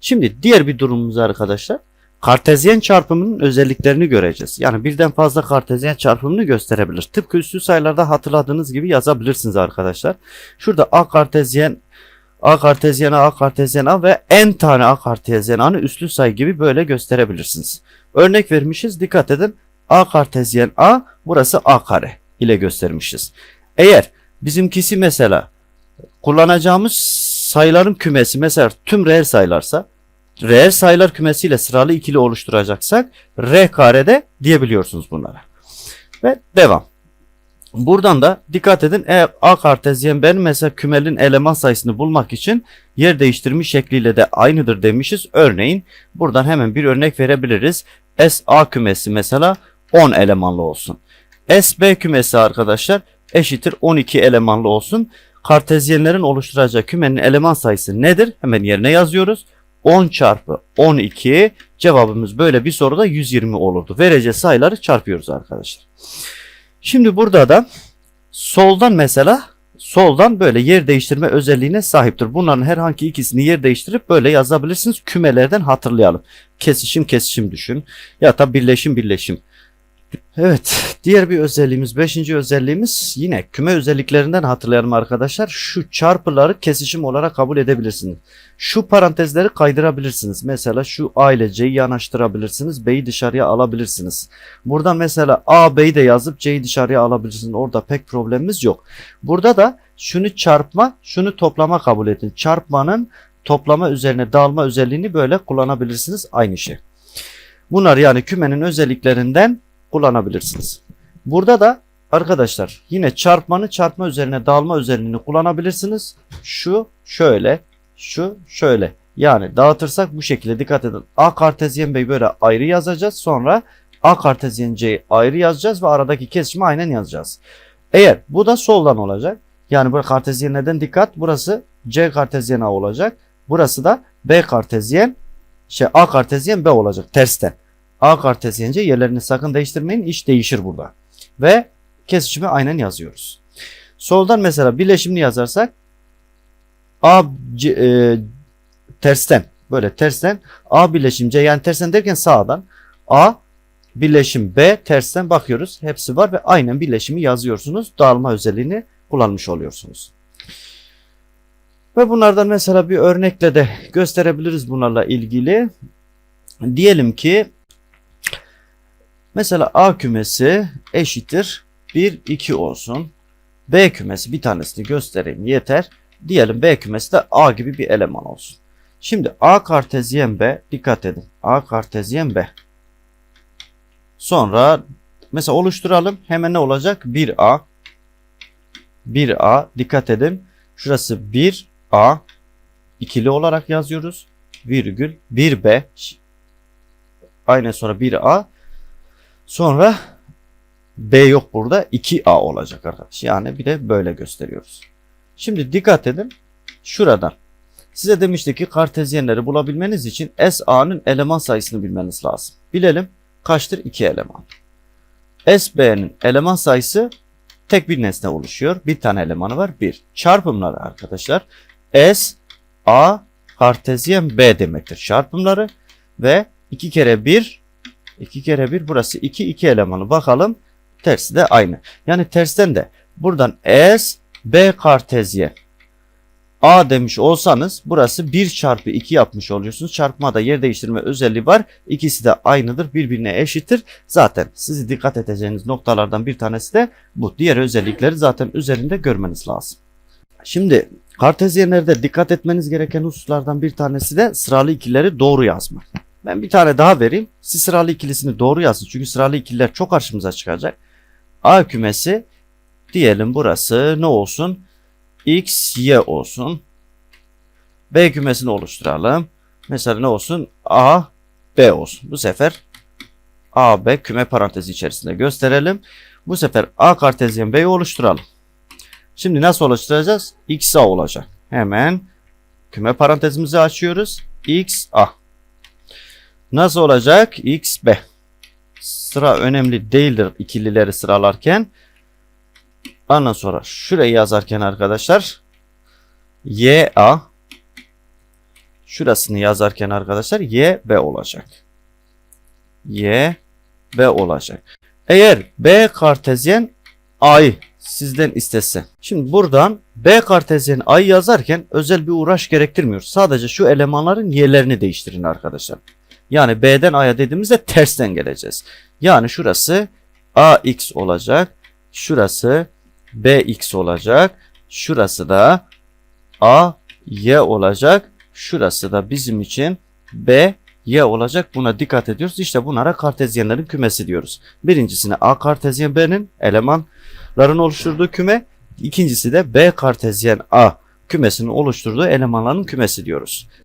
Şimdi diğer bir durumumuz arkadaşlar. Kartezyen çarpımının özelliklerini göreceğiz. Yani birden fazla kartezyen çarpımını gösterebilir. Tıpkı üslü sayılarda hatırladığınız gibi yazabilirsiniz arkadaşlar. Şurada A kartezyen A kartezyen A, A kartezyen A ve n tane A kartezyen A'nı üslü sayı gibi böyle gösterebilirsiniz. Örnek vermişiz. Dikkat edin. A kartezyen A burası A kare ile göstermişiz. Eğer bizimkisi mesela kullanacağımız sayıların kümesi mesela tüm reel sayılarsa reel sayılar kümesiyle sıralı ikili oluşturacaksak R karede diyebiliyorsunuz bunlara. Ve devam. Buradan da dikkat edin eğer A kartezyen benim mesela kümelin eleman sayısını bulmak için yer değiştirmiş şekliyle de aynıdır demişiz. Örneğin buradan hemen bir örnek verebiliriz. S A kümesi mesela 10 elemanlı olsun. S B kümesi arkadaşlar eşittir 12 elemanlı olsun. Kartezyenlerin oluşturacağı kümenin eleman sayısı nedir? Hemen yerine yazıyoruz. 10 çarpı 12 cevabımız böyle bir soruda 120 olurdu. Vereceği sayıları çarpıyoruz arkadaşlar. Şimdi burada da soldan mesela soldan böyle yer değiştirme özelliğine sahiptir. Bunların herhangi ikisini yer değiştirip böyle yazabilirsiniz. Kümelerden hatırlayalım. Kesişim kesişim düşün. Ya da birleşim birleşim. Evet, diğer bir özelliğimiz, beşinci özelliğimiz yine küme özelliklerinden hatırlayalım arkadaşlar. Şu çarpıları kesişim olarak kabul edebilirsiniz. Şu parantezleri kaydırabilirsiniz. Mesela şu A ile C'yi yanaştırabilirsiniz. B'yi dışarıya alabilirsiniz. Burada mesela A, B'yi de yazıp C'yi dışarıya alabilirsiniz. Orada pek problemimiz yok. Burada da şunu çarpma, şunu toplama kabul edin. Çarpmanın toplama üzerine dağılma özelliğini böyle kullanabilirsiniz. Aynı şey. Bunlar yani kümenin özelliklerinden kullanabilirsiniz. Burada da arkadaşlar yine çarpmanı çarpma üzerine dağılma özelliğini kullanabilirsiniz. Şu şöyle, şu şöyle. Yani dağıtırsak bu şekilde dikkat edin. A kartezyen B'yi böyle ayrı yazacağız. Sonra A kartezyen C'yi ayrı yazacağız ve aradaki kesişimi aynen yazacağız. Eğer bu da soldan olacak. Yani bu kartezyenlerden dikkat. Burası C kartezyen A olacak. Burası da B kartezyen şey A kartezyen B olacak tersten. A kartezyence yerlerini sakın değiştirmeyin. İş değişir burada. Ve kesişimi aynen yazıyoruz. Soldan mesela bileşimini yazarsak A C, e, tersten böyle tersten A bileşim C yani tersten derken sağdan A birleşim B tersten bakıyoruz. Hepsi var ve aynen birleşimi yazıyorsunuz. Dağılma özelliğini kullanmış oluyorsunuz. Ve bunlardan mesela bir örnekle de gösterebiliriz bunlarla ilgili. Diyelim ki mesela A kümesi eşittir 1 2 olsun. B kümesi bir tanesini göstereyim yeter. Diyelim B kümesi de A gibi bir eleman olsun. Şimdi A kartezyen B dikkat edin. A kartezyen B. Sonra mesela oluşturalım. Hemen ne olacak? 1A 1A dikkat edin. Şurası 1A ikili olarak yazıyoruz. Virgül 1B aynen sonra 1A sonra B yok burada 2A olacak arkadaş. Yani bir de böyle gösteriyoruz. Şimdi dikkat edin. Şuradan size demiştik ki kartezyenleri bulabilmeniz için SA'nın eleman sayısını bilmeniz lazım. Bilelim kaçtır? 2 eleman. SB'nin eleman sayısı tek bir nesne oluşuyor. Bir tane elemanı var. 1. Çarpımları arkadaşlar S A kartezyen B demektir. Çarpımları ve 2 kere 1 2 kere 1 burası 2 2 elemanı. Bakalım tersi de aynı. Yani tersten de buradan S B kartezyen A demiş olsanız burası 1 çarpı 2 yapmış oluyorsunuz. Çarpmada yer değiştirme özelliği var. İkisi de aynıdır. Birbirine eşittir. Zaten sizi dikkat edeceğiniz noktalardan bir tanesi de bu. Diğer özellikleri zaten üzerinde görmeniz lazım. Şimdi kartezyenlerde dikkat etmeniz gereken hususlardan bir tanesi de sıralı ikileri doğru yazmak. Ben bir tane daha vereyim. Siz sıralı ikilisini doğru yazın. Çünkü sıralı ikililer çok karşımıza çıkacak. A kümesi diyelim burası ne olsun? X, Y olsun. B kümesini oluşturalım. Mesela ne olsun? A, B olsun. Bu sefer A, B küme parantezi içerisinde gösterelim. Bu sefer A kartezyen B'yi oluşturalım. Şimdi nasıl oluşturacağız? X, A olacak. Hemen küme parantezimizi açıyoruz. X, A. Nasıl olacak? X, B. Sıra önemli değildir ikilileri sıralarken. Ondan sonra şurayı yazarken arkadaşlar y a şurasını yazarken arkadaşlar y b olacak. y b olacak. Eğer b kartezyen a'yı sizden istese. Şimdi buradan b kartezyen a'yı yazarken özel bir uğraş gerektirmiyor. Sadece şu elemanların yerlerini değiştirin arkadaşlar. Yani b'den a'ya dediğimizde tersten geleceğiz. Yani şurası ax olacak. Şurası bx olacak. Şurası da a y olacak. Şurası da bizim için b y olacak. Buna dikkat ediyoruz. İşte bunlara kartezyenlerin kümesi diyoruz. Birincisine a kartezyen b'nin elemanların oluşturduğu küme. İkincisi de b kartezyen a kümesinin oluşturduğu elemanların kümesi diyoruz.